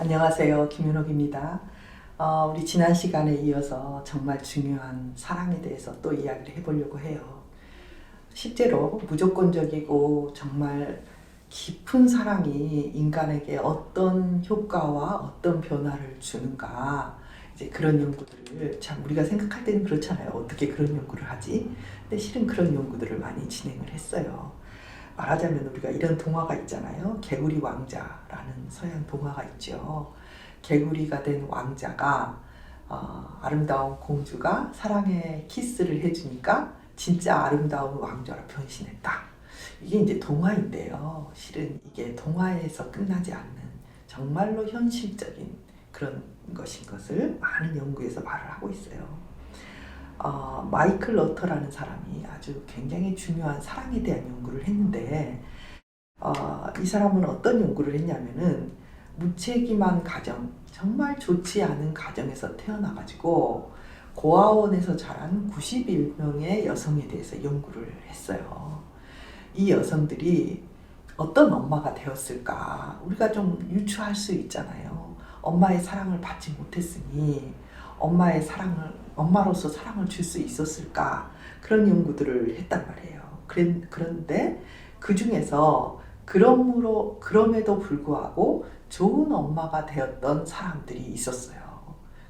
안녕하세요. 김윤옥입니다. 어, 우리 지난 시간에 이어서 정말 중요한 사랑에 대해서 또 이야기를 해보려고 해요. 실제로 무조건적이고 정말 깊은 사랑이 인간에게 어떤 효과와 어떤 변화를 주는가 이제 그런 연구들을 참 우리가 생각할 때는 그렇잖아요. 어떻게 그런 연구를 하지? 근데 실은 그런 연구들을 많이 진행을 했어요. 말하자면 우리가 이런 동화가 있잖아요. 개구리 왕자라는 서양 동화가 있죠. 개구리가 된 왕자가 어, 아름다운 공주가 사랑의 키스를 해주니까 진짜 아름다운 왕자로 변신했다. 이게 이제 동화인데요. 실은 이게 동화에서 끝나지 않는 정말로 현실적인 그런 것인 것을 많은 연구에서 말을 하고 있어요. 어, 마이클 러터라는 사람이 아주 굉장히 중요한 사랑에 대한 연구를 했는데 어, 이 사람은 어떤 연구를 했냐면은 무책임한 가정, 정말 좋지 않은 가정에서 태어나가지고 고아원에서 자란 91명의 여성에 대해서 연구를 했어요. 이 여성들이 어떤 엄마가 되었을까? 우리가 좀 유추할 수 있잖아요. 엄마의 사랑을 받지 못했으니 엄마의 사랑을 엄마로서 사랑을 줄 수 있었을까? 그런 연구들을 했단 말이에요. 그런 그런데 그 중에서 그러므로 그럼에도 불구하고 좋은 엄마가 되었던 사람들이 있었어요.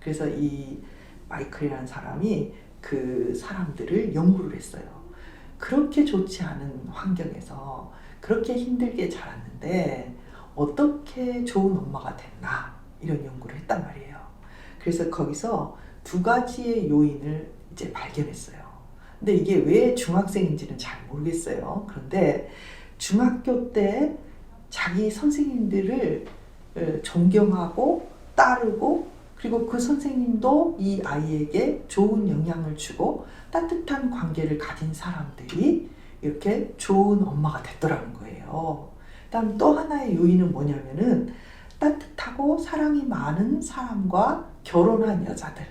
그래서 이 마이클이라는 사람이 그 사람들을 연구를 했어요. 그렇게 좋지 않은 환경에서 그렇게 힘들게 자랐는데 어떻게 좋은 엄마가 됐나 이런 연구를 했단 말이에요. 그래서 거기서 두 가지의 요인을 이제 발견했어요. 근데 이게 왜 중학생인지는 잘 모르겠어요. 그런데 중학교 때 자기 선생님들을 어, 존경하고 따르고 그리고 그 선생님도 이 아이에게 좋은 영향을 주고 따뜻한 관계를 가진 사람들이 이렇게 좋은 엄마가 됐더라는 거예요. 다음 또 하나의 요인은 뭐냐면은 따뜻하고 사랑이 많은 사람과 결혼한 여자들.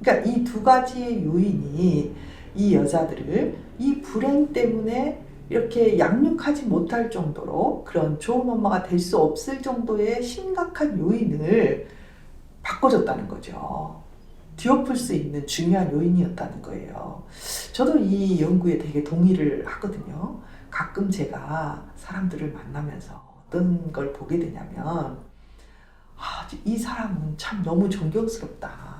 그러니까 이 두 가지의 요인이 이 여자들을 이 불행 때문에 이렇게 양육하지 못할 정도로 그런 좋은 엄마가 될 수 없을 정도의 심각한 요인을 바꿔줬다는 거죠. 뒤엎을 수 있는 중요한 요인이었다는 거예요. 저도 이 연구에 되게 동의를 하거든요. 가끔 제가 사람들을 만나면서 어떤 걸 보게 되냐면, 아, 이 사람은 참 너무 존경스럽다.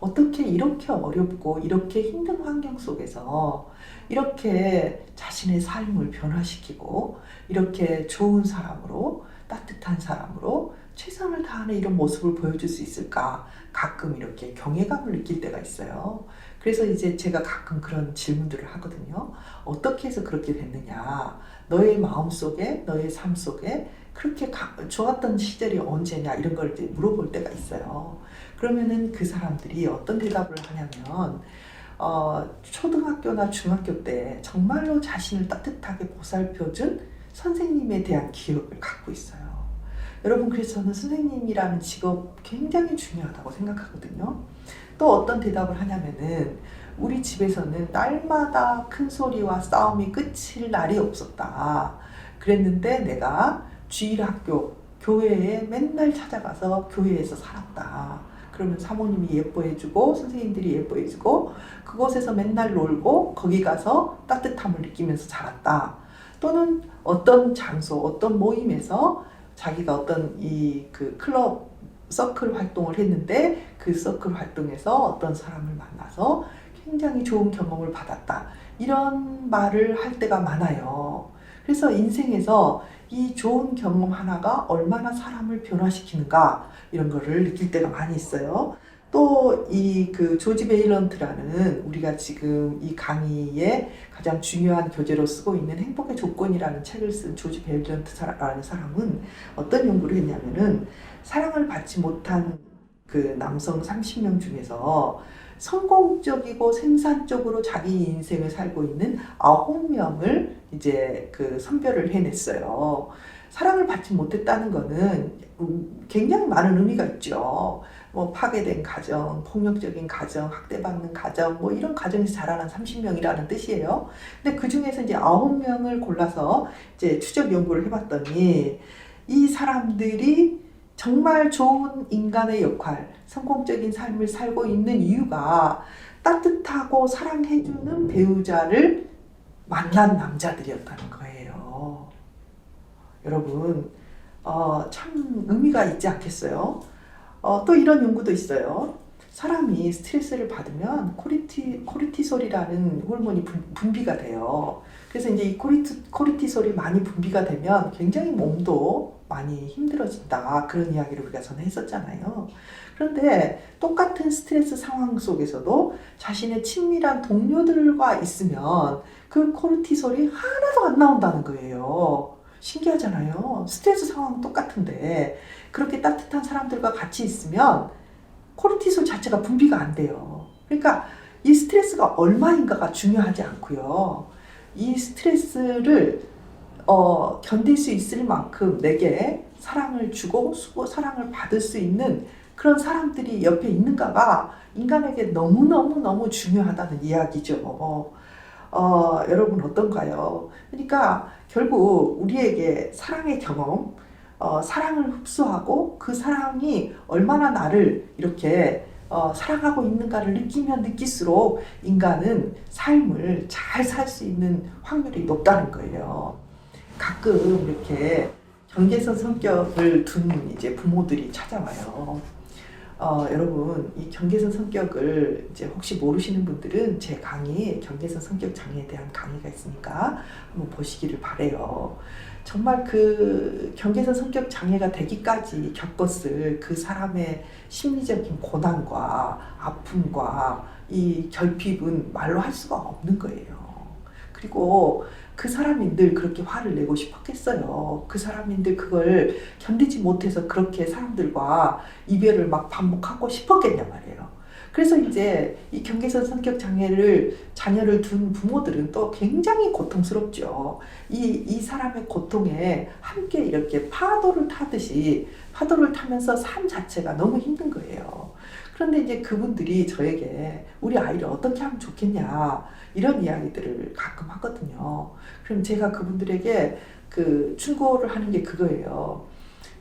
어떻게 이렇게 어렵고 이렇게 힘든 환경 속에서 이렇게 자신의 삶을 변화시키고 이렇게 좋은 사람으로 따뜻한 사람으로 최선을 다하는 이런 모습을 보여줄 수 있을까 가끔 이렇게 경외감을 느낄 때가 있어요. 그래서 이제 제가 가끔 그런 질문들을 하거든요. 어떻게 해서 그렇게 됐느냐? 너의 마음 속에, 너의 삶 속에 그렇게 가, 좋았던 시절이 언제냐? 이런 걸 이제 물어볼 때가 있어요. 그러면은 그 사람들이 어떤 대답을 하냐면, 어, 초등학교나 중학교 때 정말로 자신을 따뜻하게 보살펴준 선생님에 대한 기억을 갖고 있어요. 여러분, 그래서 저는 선생님이라는 직업 굉장히 중요하다고 생각하거든요. 또 어떤 대답을 하냐면은, 우리 집에서는 날마다 큰 소리와 싸움이 끝일 날이 없었다. 그랬는데 내가 주일학교, 교회에 맨날 찾아가서 교회에서 살았다. 그러면 사모님이 예뻐해주고 선생님들이 예뻐해주고 그곳에서 맨날 놀고 거기 가서 따뜻함을 느끼면서 자랐다. 또는 어떤 장소, 어떤 모임에서 자기가 어떤 이 그 클럽 서클 활동을 했는데 그 서클 활동에서 어떤 사람을 만나서 굉장히 좋은 경험을 받았다. 이런 말을 할 때가 많아요. 그래서 인생에서 이 좋은 경험 하나가 얼마나 사람을 변화시키는가 이런 거를 느낄 때가 많이 있어요. 또 이 그 조지 베일런트라는 우리가 지금 이 강의에 가장 중요한 교재로 쓰고 있는 행복의 조건이라는 책을 쓴 조지 베일런트라는 사람은 어떤 연구를 했냐면은 사랑을 받지 못한 그 남성 30명 중에서 성공적이고 생산적으로 자기 인생을 살고 있는 9명을 이제 그 선별을 해냈어요. 사랑을 받지 못했다는 거는 굉장히 많은 의미가 있죠. 뭐 파괴된 가정, 폭력적인 가정, 학대받는 가정, 뭐 이런 가정에서 자라난 30명이라는 뜻이에요. 근데 그 중에서 이제 9명을 골라서 이제 추적 연구를 해봤더니 이 사람들이 정말 좋은 인간의 역할, 성공적인 삶을 살고 있는 이유가 따뜻하고 사랑해주는 배우자를 만난 남자들이었다는 거예요. 여러분, 어, 참 의미가 있지 않겠어요? 어, 또 이런 연구도 있어요. 사람이 스트레스를 받으면 코리티, 코르티솔이라는 호르몬이 분, 분비가 돼요. 그래서 이제 이 코리티, 코르티솔이 많이 분비가 되면 굉장히 몸도 많이 힘들어진다. 그런 이야기를 우리가 전에 했었잖아요. 그런데 똑같은 스트레스 상황 속에서도 자신의 친밀한 동료들과 있으면 그 코르티솔이 하나도 안 나온다는 거예요. 신기하잖아요. 스트레스 상황 똑같은데 그렇게 따뜻한 사람들과 같이 있으면 코르티솔 자체가 분비가 안 돼요. 그러니까 이 스트레스가 얼마인가가 중요하지 않고요. 이 스트레스를 어, 견딜 수 있을 만큼 내게 사랑을 주고 수고 사랑을 받을 수 있는 그런 사람들이 옆에 있는가가 인간에게 너무너무너무 중요하다는 이야기죠. 어, 여러분 어떤가요? 그러니까 결국 우리에게 사랑의 경험, 어, 사랑을 흡수하고 그 사랑이 얼마나 나를 이렇게 어, 사랑하고 있는가를 느끼면 느낄수록 인간은 삶을 잘 살 수 있는 확률이 높다는 거예요. 가끔 이렇게 경계선 성격을 둔 이제 부모들이 찾아와요. 어, 여러분 이 경계선 성격을 이제 혹시 모르시는 분들은 제 강의 경계선 성격 장애에 대한 강의가 있으니까 한번 보시기를 바래요. 정말 그 경계선 성격 장애가 되기까지 겪었을 그 사람의 심리적인 고난과 아픔과 이 결핍은 말로 할 수가 없는 거예요. 그리고 그 사람이 늘 그렇게 화를 내고 싶었겠어요. 그 사람이 늘 그걸 견디지 못해서 그렇게 사람들과 이별을 막 반복하고 싶었겠냐 말이에요. 그래서 이제 이 경계선 성격 장애를 자녀를 둔 부모들은 또 굉장히 고통스럽죠. 이, 이 사람의 고통에 함께 이렇게 파도를 타듯이 파도를 타면서 삶 자체가 너무 힘든 거예요. 그런데 이제 그분들이 저에게 우리 아이를 어떻게 하면 좋겠냐 이런 이야기들을 가끔 하거든요. 그럼 제가 그분들에게 그 충고를 하는 게 그거예요.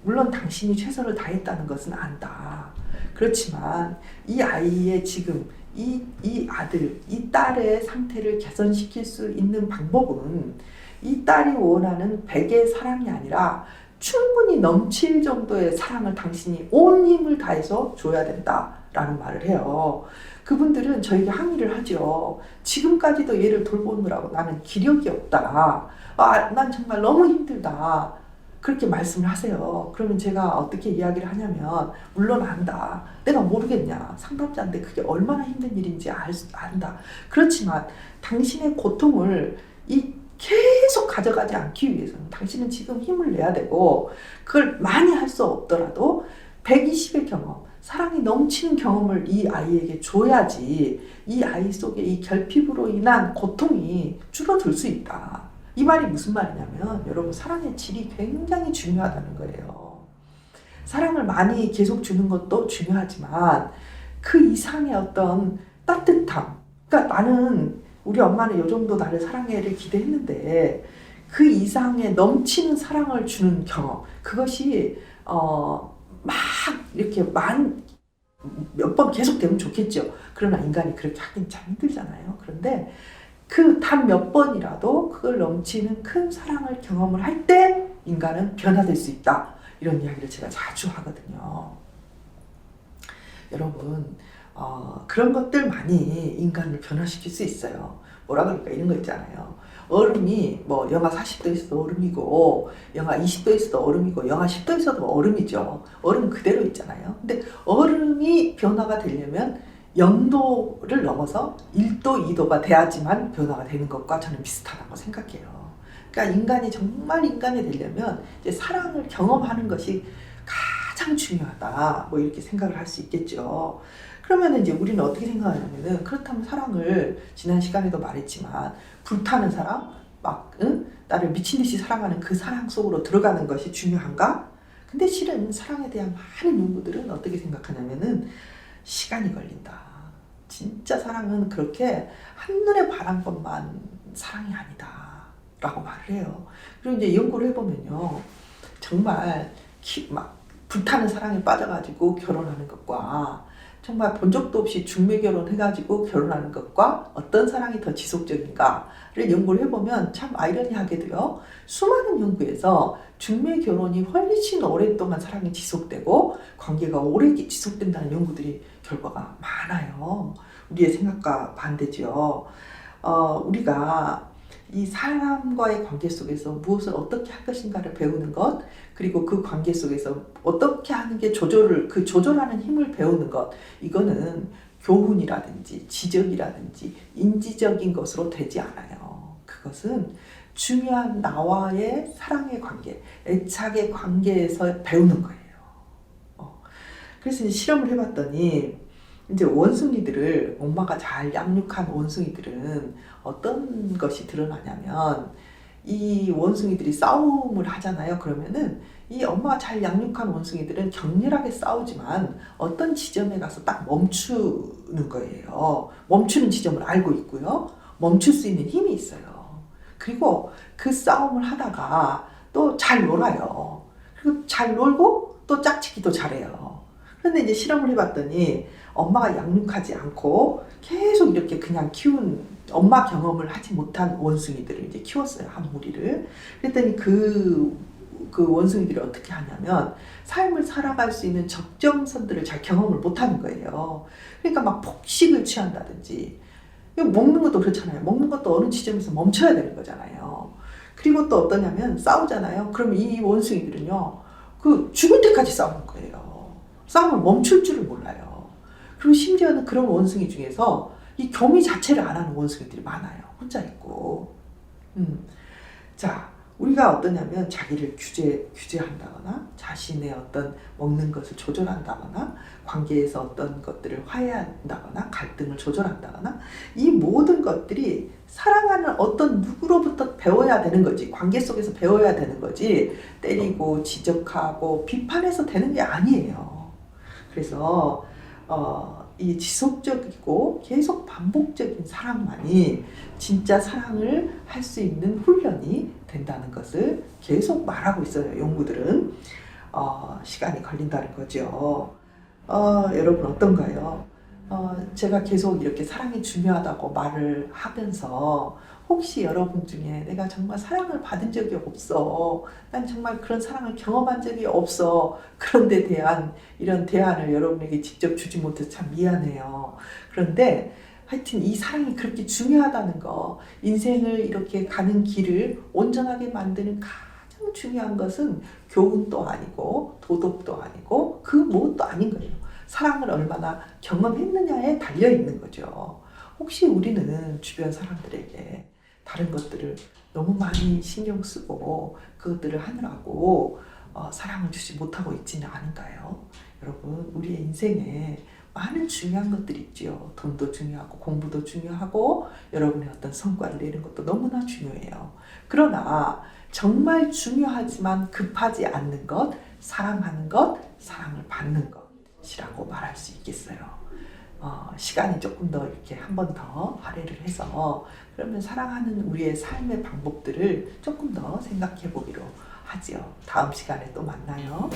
물론 당신이 최선을 다했다는 것은 안다. 그렇지만 이 아이의 지금 이, 이 아들, 이 딸의 상태를 개선시킬 수 있는 방법은 이 딸이 원하는 백의 사랑이 아니라 충분히 넘칠 정도의 사랑을 당신이 온 힘을 다해서 줘야 된다라는 말을 해요. 그분들은 저에게 항의를 하죠. 지금까지도 얘를 돌보느라고 나는 기력이 없다. 아, 난 정말 너무 힘들다. 그렇게 말씀을 하세요. 그러면 제가 어떻게 이야기를 하냐면, 물론 안다. 내가 모르겠냐. 상담자인데 그게 얼마나 힘든 일인지 알, 수- 안다. 그렇지만 당신의 고통을 이 계속 가져가지 않기 위해서는 당신은 지금 힘을 내야 되고, 그걸 많이 할 수 없더라도 120의 경험, 사랑이 넘치는 경험을 이 아이에게 줘야지 이 아이 속에 이 결핍으로 인한 고통이 줄어들 수 있다. 이 말이 무슨 말이냐면 여러분 사랑의 질이 굉장히 중요하다는 거예요. 사랑을 많이 계속 주는 것도 중요하지만 그 이상의 어떤 따뜻함. 그러니까 나는 우리 엄마는 이 정도 나를 사랑해를 기대했는데 그 이상의 넘치는 사랑을 주는 경험. 그것이 어, 막 이렇게 만 몇 번 계속 되면 좋겠죠. 그러나 인간이 그렇게 하긴 참 힘들잖아요. 그런데 그 단 몇 번이라도 그걸 넘치는 큰 사랑을 경험을 할 때 인간은 변화될 수 있다. 이런 이야기를 제가 자주 하거든요. 여러분, 어, 그런 것들만이 인간을 변화시킬 수 있어요. 뭐라 그럴까 이런 거 있잖아요. 얼음이 뭐 영하 40도에 있어도 얼음이고 영하 20도에 있어도 얼음이고 영하 10도에 있어도 얼음이죠. 얼음 그대로 있잖아요. 근데 얼음이 변화가 되려면 0도를 넘어서 1도, 2도가 돼야지만 변화가 되는 것과 저는 비슷하다고 생각해요. 그러니까 인간이 정말 인간이 되려면 이제 사랑을 경험하는 것이 가장 중요하다. 뭐 이렇게 생각을 할 수 있겠죠. 그러면 이제 우리는 어떻게 생각하냐면은 그렇다면 사랑을 지난 시간에도 말했지만 불타는 사랑, 막 응? 나를 미친 듯이 사랑하는 그 사랑 속으로 들어가는 것이 중요한가? 근데 실은 사랑에 대한 많은 연구들은 어떻게 생각하냐면은 시간이 걸린다. 진짜 사랑은 그렇게 한눈에 반한 것만 사랑이 아니다. 라고 말을 해요. 그리고 이제 연구를 해보면요. 정말 기- 막 불타는 사랑에 빠져가지고 결혼하는 것과 정말 본 적도 없이 중매 결혼해가지고 결혼하는 것과 어떤 사랑이 더 지속적인가를 연구를 해보면 참 아이러니하게도요. 수많은 연구에서 중매 결혼이 훨씬 오랫동안 사랑이 지속되고 관계가 오래 지속된다는 연구들이 결과가 많아요. 우리의 생각과 반대죠. 어, 우리가 이 사람과의 관계 속에서 무엇을 어떻게 할 것인가를 배우는 것, 그리고 그 관계 속에서 어떻게 하는 게 조절을, 그 조절하는 힘을 배우는 것, 이거는 교훈이라든지 지적이라든지 인지적인 것으로 되지 않아요. 그것은 중요한 나와의 사랑의 관계, 애착의 관계에서 배우는 거예요. 어. 그래서 실험을 해봤더니 이제 원숭이들을 엄마가 잘 양육한 원숭이들은 어떤 것이 드러나냐면 이 원숭이들이 싸움을 하잖아요. 그러면은 이 엄마가 잘 양육한 원숭이들은 격렬하게 싸우지만 어떤 지점에 가서 딱 멈추는 거예요. 멈추는 지점을 알고 있고요. 멈출 수 있는 힘이 있어요. 그리고 그 싸움을 하다가 또 잘 놀아요. 그리고 잘 놀고 또 짝짓기도 잘해요. 그런데 이제 실험을 해봤더니 엄마가 양육하지 않고 계속 이렇게 그냥 키운 엄마 경험을 하지 못한 원숭이들을 이제 키웠어요 한 무리를. 그랬더니 그, 그 원숭이들이 어떻게 하냐면 삶을 살아갈 수 있는 적정선들을 잘 경험을 못하는 거예요. 그러니까 막 폭식을 취한다든지 먹는 것도 그렇잖아요. 먹는 것도 어느 지점에서 멈춰야 되는 거잖아요. 그리고 또 어떠냐면 싸우잖아요. 그럼 이 원숭이들은요, 그 죽을 때까지 싸우는 거예요. 싸움을 멈출 줄을 몰라요. 그리고 심지어는 그런 원숭이 중에서 이 교미 자체를 안 하는 원숭이들이 많아요. 혼자 있고. 음. 자, 우리가 어떠냐면 자기를 규제, 규제한다거나 자신의 어떤 먹는 것을 조절한다거나 관계에서 어떤 것들을 화해한다거나 갈등을 조절한다거나 이 모든 것들이 사랑하는 어떤 누구로부터 배워야 되는 거지 관계 속에서 배워야 되는 거지 때리고 지적하고 비판해서 되는 게 아니에요. 그래서 어, 이 지속적이고 계속 반복적인 사랑만이 진짜 사랑을 할 수 있는 훈련이 된다는 것을 계속 말하고 있어요. 연구들은 어, 시간이 걸린다는 거죠. 어, 여러분 어떤가요? 어, 제가 계속 이렇게 사랑이 중요하다고 말을 하면서 혹시 여러분 중에 내가 정말 사랑을 받은 적이 없어. 난 정말 그런 사랑을 경험한 적이 없어. 그런 데 대한 이런 대안을 여러분에게 직접 주지 못해서 참 미안해요. 그런데 하여튼 이 사랑이 그렇게 중요하다는 거, 인생을 이렇게 가는 길을 온전하게 만드는 가장 중요한 것은 교훈도 아니고 도덕도 아니고 그 무엇도 아닌 거예요. 사랑을 얼마나 경험했느냐에 달려 있는 거죠. 혹시 우리는 주변 사람들에게 다른 것들을 너무 많이 신경 쓰고 그것들을 하느라고 어, 사랑을 주지 못하고 있지는 않은가요? 여러분, 우리의 인생에 많은 중요한 것들이 있지요. 돈도 중요하고 공부도 중요하고 여러분의 어떤 성과를 내는 것도 너무나 중요해요. 그러나 정말 중요하지만 급하지 않는 것, 사랑하는 것, 사랑을 받는 것 이라고 말할 수 있겠어요. 어, 시간이 조금 더 이렇게 한 번 더 할애를 해서 그러면 사랑하는 우리의 삶의 방법들을 조금 더 생각해 보기로 하지요. 다음 시간에 또 만나요.